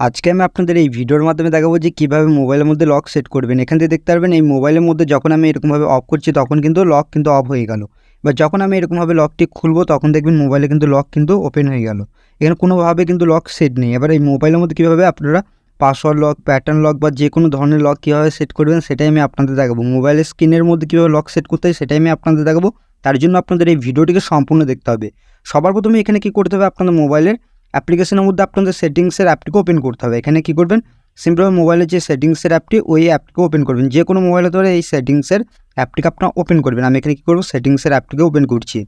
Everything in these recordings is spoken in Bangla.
আজকে আমি আপনাদের এই ভিডিওর মাধ্যমে দেখাবো যে কীভাবে মোবাইলের মধ্যে লক সেট করবেন। এখান থেকে দেখতে পারবেন, এই মোবাইলের মধ্যে যখন আমি এরকমভাবে অফ করছি, তখন কিন্তু লক কিন্তু অফ হয়ে গেল। বা যখন আমি এরকমভাবে লকটি খুলবো, তখন দেখবেন মোবাইলে কিন্তু লক কিন্তু ওপেন হয়ে গেল। এখানে কোনোভাবে কিন্তু লক সেট নেই। এবার এই মোবাইলের মধ্যে কীভাবে আপনারা পাসওয়ার্ড লক প্যাটার্ন লক বা যে কোনো ধরনের লক কীভাবে সেট করবেন, সেটাই আমি আপনাদের দেখাবো। মোবাইলের স্ক্রিনের মধ্যে কীভাবে লক সেট করতে হয়, সেটাই আমি আপনাদের দেখাবো। তার জন্য আপনাদের এই ভিডিওটিকে সম্পূর্ণ দেখতে হবে। সবার প্রথমে এখানে কী করতে হবে? আপনাদের মোবাইলের অ্যাপ্লিকেশনের মধ্যে আপনাদের সেটিংসের অ্যাপটিকে ওপেন করতে হবে। এখানে কী করবেন? সিম্পলভাবে মোবাইলের যে সেটিংসের অ্যাপটি, ওই অ্যাপটিকে ওপেন করবেন। যে কোনো মোবাইলে ধরে এই সেটিংসের অ্যাপটিকে আপনারা ওপেন করবেন। আমি এখানে কী করব? সেটিংসের অ্যাপটিকে ওপেন করছি।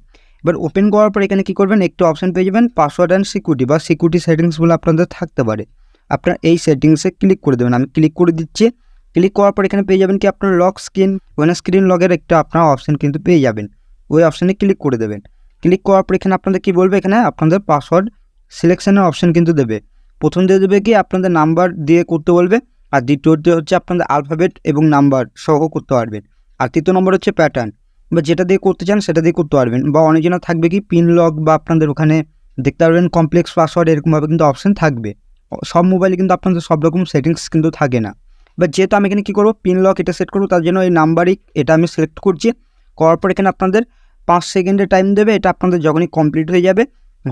এবার ওপেন করার পর এখানে কী করবেন? একটু অপশান পেয়ে যাবেন পাসওয়ার্ড অ্যান্ড সিকিউরিটি বা সিকিউরিটি সেটিংসগুলো আপনাদের থাকতে পারে। আপনার এই সেটিংসে ক্লিক করে দেবেন। আমি ক্লিক করে দিচ্ছি। ক্লিক করার পর এখানে পেয়ে যাবেন কি? আপনার লক স্ক্রিন ওখানে স্ক্রিন লগের একটা আপনার অপশান কিন্তু পেয়ে যাবেন। ওই অপশানে ক্লিক করে দেবেন। ক্লিক করার পর এখানে আপনাদের কী বলবে? এখানে আপনাদের পাসওয়ার্ড সিলেকশনের অপশান কিন্তু দেবে। প্রথম দিয়ে দেবে কি, আপনাদের নাম্বার দিয়ে করতে বলবে, আর দ্বিতীয়টি হচ্ছে আপনাদের আলফাবেট এবং নাম্বার সহ করতে পারবেন আর তৃতীয় নম্বর হচ্ছে প্যাটার্ন বা যেটা দিয়ে করতে চান, সেটা দিয়ে করতে পারবেন। বা অনেকজনের থাকবে কি পিন লক বা আপনাদের ওখানে দেখতে পারবেন কমপ্লেক্স পাসওয়ার্ড এরকমভাবে কিন্তু অপশান থাকবে। সব মোবাইলে কিন্তু আপনাদের সব রকম সেটিংস কিন্তু থাকে না। বা যেহেতু আমি এখানে কী করব পিন লক এটা সেট করব, তার জন্য এই নাম্বারই এটা আমি সিলেক্ট করছি। করার পর এখানে আপনাদের পাঁচ সেকেন্ডের টাইম দেবে, এটা আপনাদের যখনই কমপ্লিট হয়ে যাবে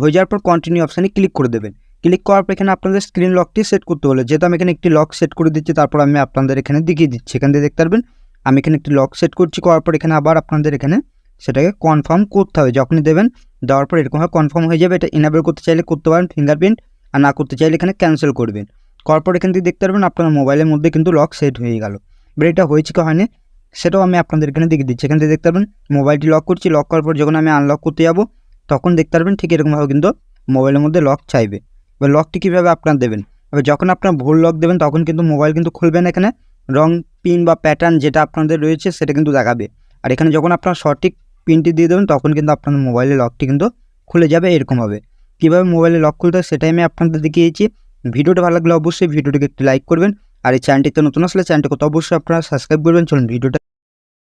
হয়ে যাওয়ার পর কন্টিনিউ অপশানে ক্লিক করে দেবেন। ক্লিক করার পর এখানে আপনাদের স্ক্রিন লকটি সেট করতে হলে। যেহেতু আমি এখানে একটি লক সেট করে দিচ্ছি, তারপর আমি আপনাদের এখানে দেখিয়ে দিচ্ছি। এখান থেকে দেখতে পারবেন, আমি এখানে একটি লক সেট করছি। করার পর এখানে আবার আপনাদের এখানে সেটাকে কনফার্ম করতে হবে। যখনই দেবেন, দেওয়ার পর এরকমভাবে কনফার্ম হয়ে যাবে। এটা ইনাবেল করতে চাইলে করতে পারেন ফিঙ্গারপ্রিন্ট আর না করতে চাইলে এখানে ক্যান্সেল করবেন। করার পর এখান থেকে দেখতে পারবেন, আপনার মোবাইলের মধ্যে কিন্তু লক সেট হয়ে গেল। এবার এটা হয়েছে কি হয়নি, সেটাও আমি আপনাদের এখানে দেখিয়ে দিচ্ছি। এখান থেকে দেখতে পারবেন মোবাইলটি লক করছি। লক করার পর যখন আমি আনলক করতে যাব তখন দেখতে পারবেন ঠিক এরকমভাবে কিন্তু মোবাইলের মধ্যে লক চাইবে। এবার লকটি কীভাবে আপনার দেবেন? এবার যখন আপনার ভুল লক দেবেন, তখন কিন্তু মোবাইল কিন্তু খুলবে না এখানে। রং পিন বা প্যাটার্ন যেটা আপনাদের রয়েছে, সেটা কিন্তু দেখাবে। আর এখানে যখন আপনার সঠিক পিনটি দিয়ে দেবেন, তখন কিন্তু আপনার মোবাইলের লকটি কিন্তু খুলে যাবে এরকমভাবে। কীভাবে মোবাইলে লক খুলতে হয়, সেটাই আমি আপনাদের দেখিয়েছি। ভিডিওটা ভালো লাগলে অবশ্যই ভিডিওটিকে একটি লাইক করবেন। আর এই চ্যানেলটিতে নতুন আসলে চ্যানেলটিকে তো অবশ্যই আপনারা সাবস্ক্রাইব করবেন। চলুন, ভিডিওটা